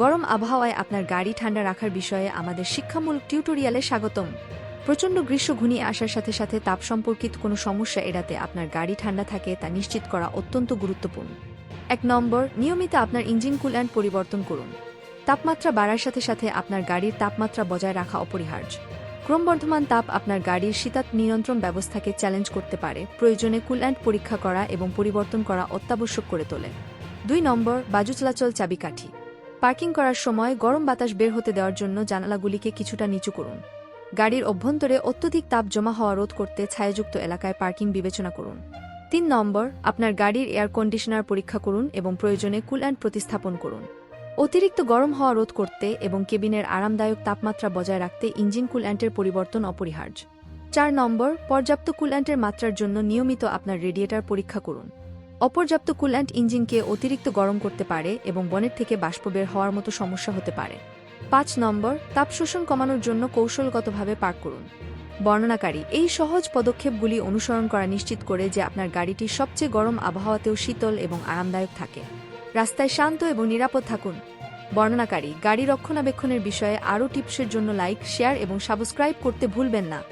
গরম আবহাওয়ায় আপনার গাড়ি ঠান্ডা রাখার বিষয়ে আমাদের শিক্ষামূলক টিউটোরিয়ালে স্বাগতম। প্রচণ্ড গ্রীষ্ম ঘনিয়ে আসার সাথে সাথে তাপ সম্পর্কিত কোনো সমস্যা এড়াতে আপনার গাড়ি ঠান্ডা থাকে তা নিশ্চিত করা অত্যন্ত গুরুত্বপূর্ণ। এক নম্বর, নিয়মিত আপনার ইঞ্জিন কুল্যান্ট পরিবর্তন করুন। তাপমাত্রা বাড়ার সাথে সাথে আপনার গাড়ির তাপমাত্রা বজায় রাখা অপরিহার্য। ক্রমবর্ধমান তাপ আপনার গাড়ির শীতাত নিয়ন্ত্রণ ব্যবস্থাকে চ্যালেঞ্জ করতে পারে, প্রয়োজনে কুল্যান্ট পরীক্ষা করা এবং পরিবর্তন করা অত্যাবশ্যক করে তোলে। দুই নম্বর, বাজু চলাচল চাবিকাঠি। পার্কিং করার সময় গরম বাতাস বের হতে দেওয়ার জন্য জানালাগুলিকে কিছুটা নিচু করুন। গাড়ির অভ্যন্তরে অত্যধিক তাপ জমা হওয়া রোধ করতে ছায়াযুক্ত এলাকায় পার্কিং বিবেচনা করুন। তিন নম্বর, আপনার গাড়ির এয়ার কন্ডিশনার পরীক্ষা করুন এবং প্রয়োজনে কুল্যান্ট প্রতিস্থাপন করুন। অতিরিক্ত গরম হওয়া রোধ করতে এবং কেবিনের আরামদায়ক তাপমাত্রা বজায় রাখতে ইঞ্জিন কুল্যান্টের পরিবর্তন অপরিহার্য। চার নম্বর, পর্যাপ্ত কুল্যান্টের মাত্রার জন্য নিয়মিত আপনার রেডিয়েটার পরীক্ষা করুন। অপর্যাপ্ত কুল্যান্ট ইঞ্জিনকে অতিরিক্ত গরম করতে পারে এবং বনের থেকে বাষ্প বের হওয়ার মতো সমস্যা হতে পারে। পাঁচ নম্বর, তাপ শোষণ কমানোর জন্য কৌশলগতভাবে পার্ক করুন। বর্ণনাকারী, এই সহজ পদক্ষেপগুলি অনুসরণ করা নিশ্চিত করে যে আপনার গাড়িটি সবচেয়ে গরম আবহাওয়াতেও শীতল এবং আরামদায়ক থাকে। রাস্তায় শান্ত এবং নিরাপদ থাকুন। বর্ণনাকারী, গাড়ি রক্ষণাবেক্ষণের বিষয়ে আরও টিপসের জন্য লাইক, শেয়ার এবং সাবস্ক্রাইব করতে ভুলবেন না।